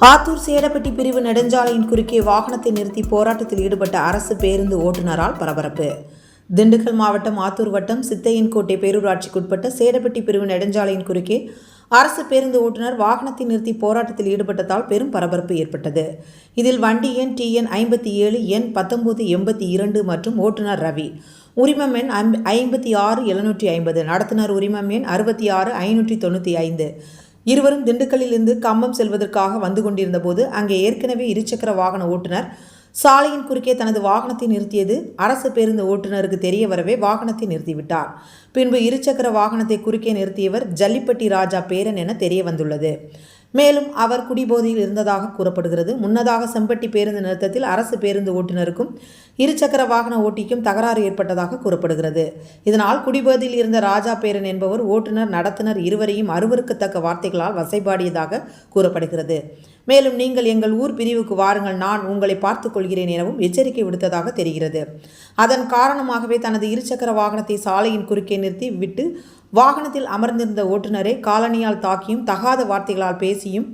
ஆத்தூர் சேடப்பட்டி பிரிவு நெடுஞ்சாலையின் குறுக்கே வாகனத்தை நிறுத்தி போராட்டத்தில் ஈடுபட்ட அரசு பேருந்து ஓட்டுநரால் பரபரப்பு. திண்டுக்கல் மாவட்டம் ஆத்தூர் வட்டம் சித்தையன்கோட்டை பேரூராட்சிக்குட்பட்ட சேடப்பட்டி பிரிவு நெடுஞ்சாலையின் குறுக்கே அரசு பேருந்து ஓட்டுநர் வாகனத்தை நிறுத்தி போராட்டத்தில் ஈடுபட்டதால் பெரும் பரபரப்பு ஏற்பட்டது. இதில் வண்டி எண் டிஎன் ஐம்பத்தி ஏழு எண் பத்தொன்பது எண்பத்தி இரண்டு மற்றும் ஓட்டுநர் ரவி. உரிமம் எண் ஐம்ப- ஐம்பத்தி ஆறு எழுநூற்றி ஐம்பது. நடத்துனர் உரிமம் எண் அறுபத்தி ஆறு ஐநூற்றி தொண்ணூற்றி ஐந்து. இருவரும் திண்டுக்கல்லிலிருந்து கம்பம் செல்வதற்காக வந்து கொண்டிருந்த போது அங்கே ஏற்கனவே இருசக்கர வாகன ஓட்டுநர் சாலையின் குறுக்கே தனது வாகனத்தை நிறுத்தியது. அரசு பேருந்து ஓட்டுநருக்கு தெரிய வரவே வாகனத்தை நிறுத்திவிட்டார். பின்பு இருசக்கர வாகனத்தை குறுக்கே நிறுத்தியவர் ஜல்லிப்பட்டி ராஜா பேரன் என தெரிய வந்துள்ளது. மேலும் அவர் குடிபோதையில் இருந்ததாக கூறப்படுகிறது. முன்னதாக செம்பட்டி பேருந்து நிறுத்தத்தில் அரசு பேருந்து ஓட்டுநருக்கும் இருசக்கர வாகன ஓட்டிக்கும் தகராறு ஏற்பட்டதாக கூறப்படுகிறது. இதனால் குடிபோதையில் இருந்த ராஜா பேரன் என்பவர் ஓட்டுநர் நடத்துனர் இருவரையும் அருவருக்கத்தக்க வார்த்தைகளால் வசைபாடியதாக கூறப்படுகிறது. மேலும் நீங்கள் எங்கள் ஊர் பிரிவுக்கு வாருங்கள் நான் உங்களை பார்த்துக் கொள்கிறேன் எனவும் எச்சரிக்கை விடுத்ததாக தெரிகிறது. அதன் காரணமாகவே தனது இருசக்கர வாகனத்தை சாலையின் குறுக்கே நிறுத்தி விட்டு வாகனத்தில் அமர்ந்திருந்த ஓட்டுநரை காலணியால் தாக்கியும் தகாத வார்த்தைகளால் பேசியும்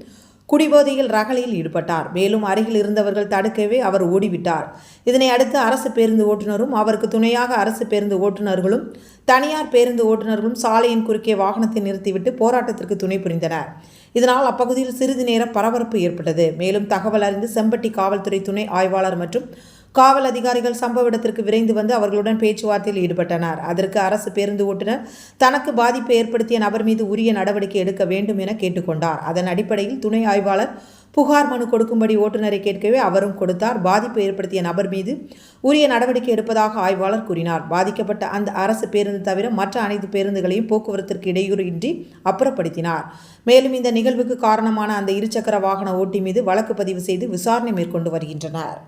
குடிபோதையில் ரகளையில் ஈடுபட்டார். மேலும் அருகில் இருந்தவர்கள் தடுக்கவே அவர் ஓடிவிட்டார். இதனை அடுத்து அரசு பேருந்து ஓட்டுநரும் அவருக்கு துணையாக அரசு பேருந்து ஓட்டுநர்களும் தனியார் பேருந்து ஓட்டுநர்களும் சாலையின் குறுக்கே வாகனத்தை நிறுத்திவிட்டு போராட்டத்திற்கு துணை புரிந்தனர். இதனால் அப்பகுதியில் சிறிது நேரம் பரபரப்பு ஏற்பட்டது. மேலும் தகவல் அறிந்து செம்பட்டி காவல்துறை துணை ஆய்வாளர் மற்றும் காவல் அதிகாரிகள் சம்பவ இடத்திற்கு விரைந்து வந்து அவர்களுடன் பேச்சுவார்த்தையில் ஈடுபட்டனர். அதற்கு அரசு பேருந்து ஓட்டுநர் தனக்கு பாதிப்பை ஏற்படுத்திய நபர் மீது உரிய நடவடிக்கை எடுக்க வேண்டும் என கேட்டுக்கொண்டார். அதன் அடிப்படையில் துணை ஆய்வாளர் புகார் மனு கொடுக்கும்படி ஓட்டுநரை கேட்கவே அவரும் கொடுத்தார். பாதிப்பு ஏற்படுத்திய நபர் மீது உரிய நடவடிக்கை எடுப்பதாக ஆய்வாளர் கூறினார். பாதிக்கப்பட்ட அந்த அரசு பேருந்து தவிர மற்ற அனைத்து பேருந்துகளையும் போக்குவரத்திற்கு இடையூறு இன்றி அப்புறப்படுத்தினார். மேலும் இந்த நிகழ்வுக்கு காரணமான அந்த இருசக்கர வாகன ஓட்டி மீது வழக்கு பதிவு செய்து விசாரணை மேற்கொண்டு வருகின்றனர்.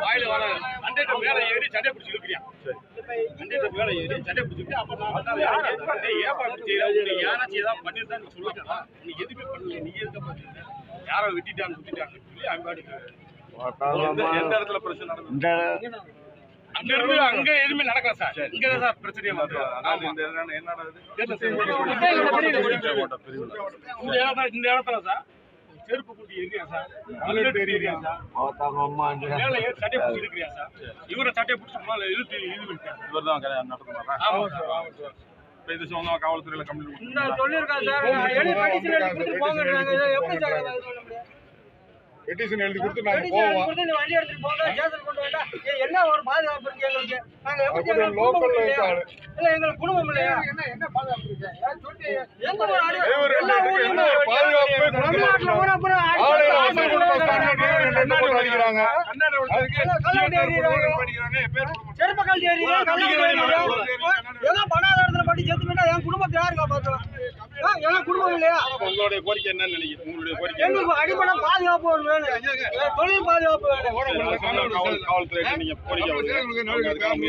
வாயில வர அண்டேட்ட மேல ஏறி சண்டை பிடிச்சி இழுக்கிறியா? அண்டேட்ட மேல ஏறி சண்டை பிடிச்சிட்டு அப்ப நான் யாரா இப்படி செய்யற? உன்னை யாராச்சும் ஏதாவது பண்ணிருந்தா நீ சொல்லலாம் நீ எதுவுமே பண்ணல. நீ எதுக்கு பண்ணிருந்த யாரோ வெட்டிட்டாங்க குத்திட்டாங்க சொல்லி எந்த- எந்த இடத்துல பிரச்சனை நடந்தது? அங்க இருந்து அங்க எதுவுமே நடக்கல சார். இங்க தான் சார் பிரச்சனையே மாத்திரம் இந்த இடத்துல இந்த இடத்துல சார். செருப்பு கூட்டி எரியா சார்? மேல சட்டையை பிடிச்சி சார்? இவரை சட்டையை பிடிச்சி மேல இழுத்து இது. இவர் தான் நடத்துனாரா? ஆமா சார் ஆமா சார். இது சொந்தமா காவல்துறையில கம்ப்ளைண்ட் சார். எழுதி எழுதி எப்படி சார் சொல்ல முடியும்? பெட்டிஷன் எழுதி கொடுத்து நாங்க போவோம். வண்டி எடுத்துட்டு போங்க. ஸ்டேஷன் கொண்டு வந்தா என்ன ஒரு பாதுகாப்பு இருக்கு எங்களுக்கு? நாங்க எப்படி அப்படி எங்களுக்கு local குடும்பம் ல இல்லையா? இருக்காரு. இல்ல எங்களுக்கு குடும்பம் இல்லையா? என்ன என்ன பாதுகாப்பு இருக்கு? எந்த ஒரு பாதுகாப்பு ஏறிடுறாங்க, கல்லாடி ஏறிடுறாங்க. ஏதோ பணாத இடத்துல பட்டி செத்து போயிட்டா என் குடும்பத்தை யாரு காப்பாத்துவா? ஆ, எல்லாம் குடும்பம் இல்லையா? உங்களுடைய கோரிக்கை என்ன நினைக்கிறீங்க உங்களுடைய கோரிக்கை எங்களுக்கு அடிப்படை பாதுகாப்பு வேணும். தொழில் பாதுகாப்பு வேணும். காவல் காவல்துறை நீங்க கோரிக்கை